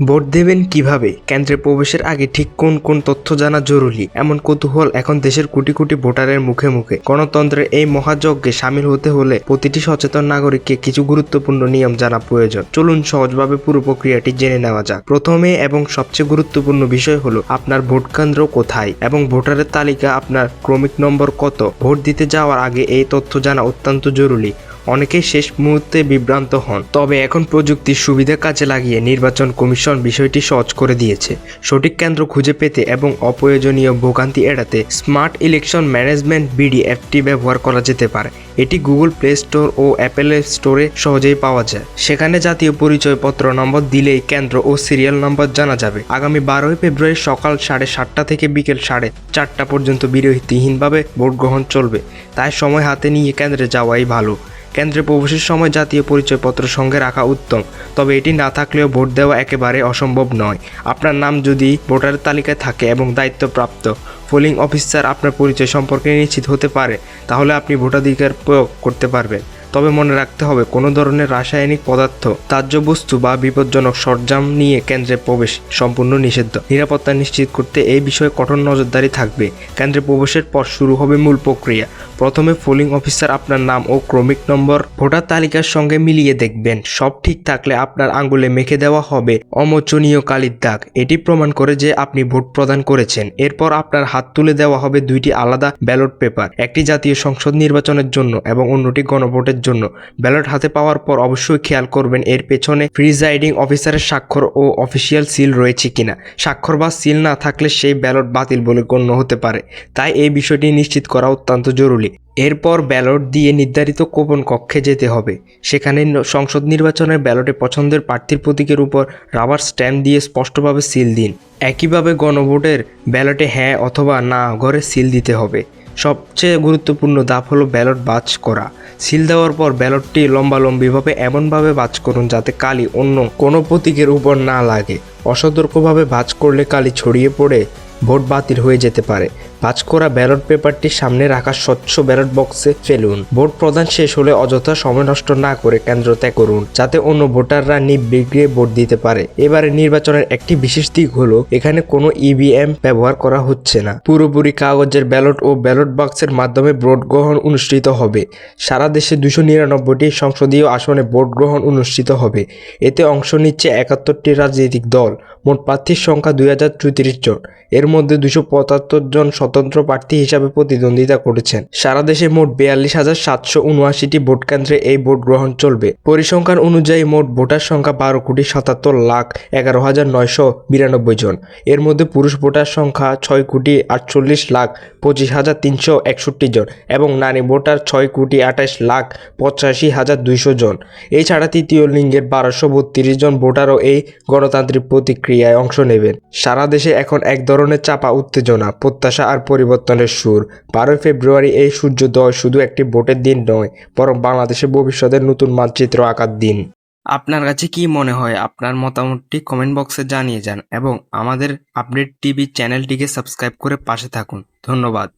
Vote দেবেন কীভাবে? কেন্দ্রে প্রবেশের আগে ঠিক কোন কোন তথ্য জানা জরুরি? এমন কৌতূহল এখন দেশের কোটি কোটি ভোটারের মুখে মুখে। গণতন্ত্রের এই মহাযজ্ঞে সামিল হতে হলে প্রতিটি সচেতন নাগরিককে কিছু গুরুত্বপূর্ণ নিয়ম জানা প্রয়োজন। চলুন সহজভাবে পুরো প্রক্রিয়াটি জেনে নেওয়া যাক। প্রথমে এবং সবচেয়ে গুরুত্বপূর্ণ বিষয় হলো, আপনার ভোট কেন্দ্র কোথায়? এবং ভোটারের তালিকা আপনার ক্রমিক নম্বর কত? ভোট দিতে যাওয়ার আগে এই তথ্য জানা অত্যন্ত জরুরি। অনেকেই শেষ মুহূর্তে বিভ্রান্ত হন। তবে এখন প্রযুক্তির সুবিধা কাজে লাগিয়ে নির্বাচন কমিশন বিষয়টি সহজ করে দিয়েছে। সঠিক কেন্দ্র খুঁজে পেতে এবং অপ্রয়োজনীয় ভোগান্তি এড়াতে স্মার্ট ইলেকশন ম্যানেজমেন্ট বিডি অ্যাপটি ব্যবহার করা যেতে পারে। এটি গুগল প্লে স্টোর ও অ্যাপেল স্টোরে সহজেই পাওয়া যায়। সেখানে জাতীয় পরিচয়পত্র নম্বর দিলেই কেন্দ্র ও সিরিয়াল নম্বর জানা যাবে। আগামী বারোই ফেব্রুয়ারি সকাল সাড়ে সাতটা থেকে বিকেল সাড়ে চারটা পর্যন্ত বিরতিহীনভাবে ভোট গ্রহণ চলবে। তাই সময় হাতে নিয়ে কেন্দ্রে যাওয়াই ভালো। কেন্দ্রে প্রবেশের সময় জাতীয় পরিচয়পত্র সঙ্গে রাখা উত্তম। তবে এটি না থাকলেও ভোট দেওয়া একেবারে অসম্ভব নয়। আপনার নাম যদি ভোটার তালিকায় থাকে এবং দায়িত্বপ্রাপ্ত পোলিং অফিসার আপনার পরিচয় সম্পর্কে নিশ্চিত হতে পারে, তাহলে আপনি ভোটাধিকার প্রয়োগ করতে পারবেন। তবে মনে রাখতে হবে, কোনো ধরনের রাসায়নিক পদার্থ বস্তু বা বিপজ্জনক সরঞ্জাম নিয়ে কেন্দ্রে প্রবেশ সম্পূর্ণ নিষিদ্ধ। নিরাপত্তা নিশ্চিত করতে এই বিষয়ে কঠোর নজরদারি থাকবে। কেন্দ্রে প্রবেশের পর শুরু হবে মূল প্রক্রিয়া। প্রথমে পোলিং অফিসার আপনার নাম ও ক্রমিক নম্বর, ভোটার তালিকার সঙ্গে মিলিয়ে দেখবেন। সব ঠিক থাকলে আপনার আঙ্গুলে মেখে দেওয়া হবে অমোচনীয় কালির দাগ। এটি প্রমাণ করে যে আপনি ভোট প্রদান করেছেন। এরপর আপনার হাত তুলে দেওয়া হবে দুইটি আলাদা ব্যালট পেপার, একটি জাতীয় সংসদ নির্বাচনের জন্য এবং অন্যটি গণভোটের জন্য। ব্যালট হাতে পাওয়ার পর অবশ্যই খেয়াল করবেন, এর পেছনে প্রিজাইডিং অফিসারের স্বাক্ষর ও অফিসিয়াল সিল রয়েছে কিনা। স্বাক্ষর বা সিল না থাকলে সেই ব্যালট বাতিল বলে গণ্য হতে পারে। তাই এই বিষয়টি নিশ্চিত করা অত্যন্ত জরুরি। এরপর ব্যালট দিয়ে নির্ধারিত কোপন কক্ষে যেতে হবে। সেখানে সংসদ নির্বাচনের ব্যালটে পছন্দের প্রার্থীর প্রতীকের উপর রাবার স্ট্যাম্প দিয়ে স্পষ্টভাবে সিল দিন। একইভাবে গণভোটের ব্যালটে হ্যাঁ অথবা না ঘরে সিল দিতে হবে। সবচেয়ে গুরুত্বপূর্ণ ধাপ হলো ব্যালট বাজ করা। সিল দেওয়ার পর ব্যালটটি লম্বালম্বিভাবে এমনভাবে বাজ করুন যাতে কালি অন্য কোনো প্রতীকের উপর না লাগে। অসতর্কভাবে বাজ করলে কালি ছড়িয়ে পড়ে, ভোট বাতিল হয়ে যেতে পারে। ভাঁজ করা ব্যালট পেপারটি সামনে রাখা স্বচ্ছ ব্যালট বক্সে ফেলুন। ভোট প্রদান শেষ হলে অযথা সময় নষ্ট না করে কেন্দ্র ত্যাগ করুন, যাতে অন্য ভোটাররা নির্বিঘ্নে ভোট দিতে পারে। এবারে নির্বাচনের একটি বিশেষ দিক হলো, এখানে কোনো ইভিএম ব্যবহার করা হচ্ছে না। পুরোপুরি কাগজের ব্যালট ও ব্যালট বক্সের মাধ্যমে ভোট গ্রহণ অনুষ্ঠিত হবে। সারা দেশে দুশো নিরানব্বইটি সংসদীয় আসনে ভোট গ্রহণ অনুষ্ঠিত হবে। এতে অংশ নিচ্ছে একাত্তরটি রাজনৈতিক দল, মোট প্রার্থীর সংখ্যা দুই হাজার চৌত্রিশ জন। এর মধ্যে দুশো জন স্বতন্ত্র প্রার্থী হিসাবে প্রতিদ্বন্দ্বিতা করেছেন। সারা দেশে মোট বিয়াল্লিশ হাজার সাতশো উনআশিটি ভোট কেন্দ্রে এই ভোট গ্রহণ চলবে। পরিসংখ্যান অনুযায়ী মোট ভোটার সংখ্যা বারো কোটি সাতাত্তর লাখ এগারো হাজার নয়শো বিরানব্বই জন। এর মধ্যে পুরুষ ভোটার সংখ্যা ছয় কোটি আটচল্লিশ লাখ পঁচিশ হাজার তিনশো একষট্টি জন এবং নারী ভোটার ছয় কোটি আঠাশ লাখ পঁচাশি হাজার দুইশো জন। এছাড়া তৃতীয় লিঙ্গের বারোশো বত্রিশ জন ভোটারও এই গণতান্ত্রিক প্রতিক্রিয়ায় অংশ নেবেন। সারা দেশে এখন এক ধরনের চাপা উত্তেজনা, প্রত্যাশা আর পরিবর্তনের সুর। বারোই ফেব্রুয়ারি এই সূর্যোদয় শুধু একটি ভোটের দিন নয়, বরং বাংলাদেশের ভবিষ্যতের নতুন মানচিত্র আঁকার দিন। আপনার কাছে কি মনে হয়? আপনার মতামতটি কমেন্ট বক্সে জানিয়ে যান এবং আমাদের আপডেট টিভি চ্যানেলটিকে সাবস্ক্রাইব করে পাশে থাকুন। ধন্যবাদ।